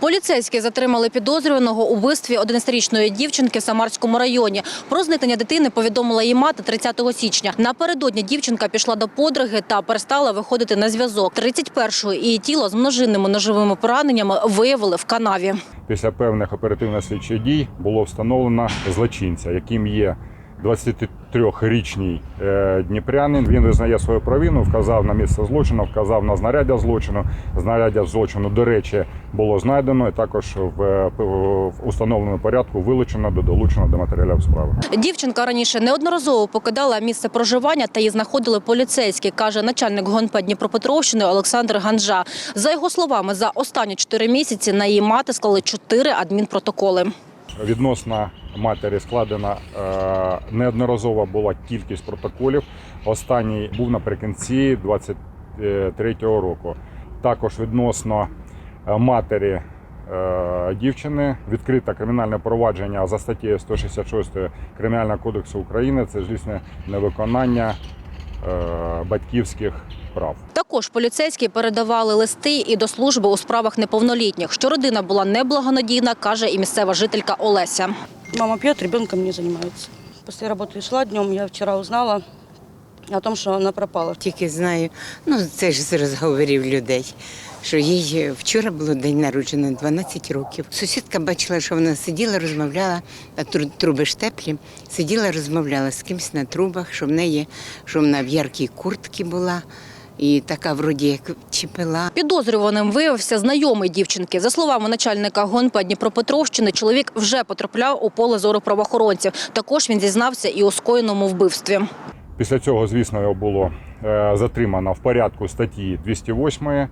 Поліцейські затримали підозрюваного у вбивстві 11-річної дівчинки в Самарському районі. Про зникнення дитини повідомила її мати 30 січня. Напередодні дівчинка пішла до подруги та перестала виходити на зв'язок. 31-го її тіло з множинними ножовими пораненнями виявили в канаві. Після певних оперативно-слідчих дій було встановлено злочинця, яким є 23-річний е, дніпрянин. Він визнає свою провину, вказав на місце злочину, вказав на знаряддя злочину. Знаряддя злочину, до речі, було знайдено і також в, е, установленому порядку вилучено до долучено до матеріалів справи. Дівчинка раніше неодноразово покидала місце проживання та її знаходили поліцейські, каже начальник ГОНП Дніпропетровщини Олександр Ганжа. За його словами, за останні чотири місяці на її мати склали чотири адмінпротоколи. Відносно матері складена е, неодноразова була кількість протоколів. Останній був наприкінці 23-го року. Також відносно е, матері е, дівчини відкрите кримінальне провадження за статтею 166 Кримінального кодексу України. Це злісне невиконання батьківських прав. Також поліцейські передавали листи і до служби у справах неповнолітніх. Що родина була неблагонадійна, каже і місцева жителька Олеся. Мама пьет, ребенком не занимается. После работы шла днем, я вчера узнала о том, что она пропала. Тільки знаю, ну це ж з розговорів людей. Що їй вчора було день народження, 12 років. Сусідка бачила, що вона сиділа, розмовляла, а труби ж теплі, сиділа, розмовляла з кимось на трубах, що в неї, що вона в яркій куртці була, і така вроді як чіпила. Підозрюваним виявився знайомий дівчинки. За словами начальника гонпа Дніпропетровщини, чоловік вже потрапляв у поле зору правоохоронців. Також він зізнався і у скоєному вбивстві. Після цього, звісно, його було е, затримано в порядку статті 208 е,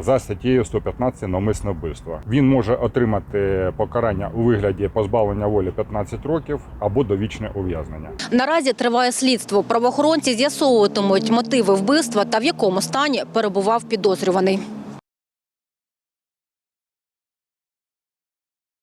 за статтєю 115 навмисне вбивство. Він може отримати покарання у вигляді позбавлення волі 15 років або довічне ув'язнення. Наразі триває слідство. Правоохоронці з'ясовуватимуть мотиви вбивства та в якому стані перебував підозрюваний.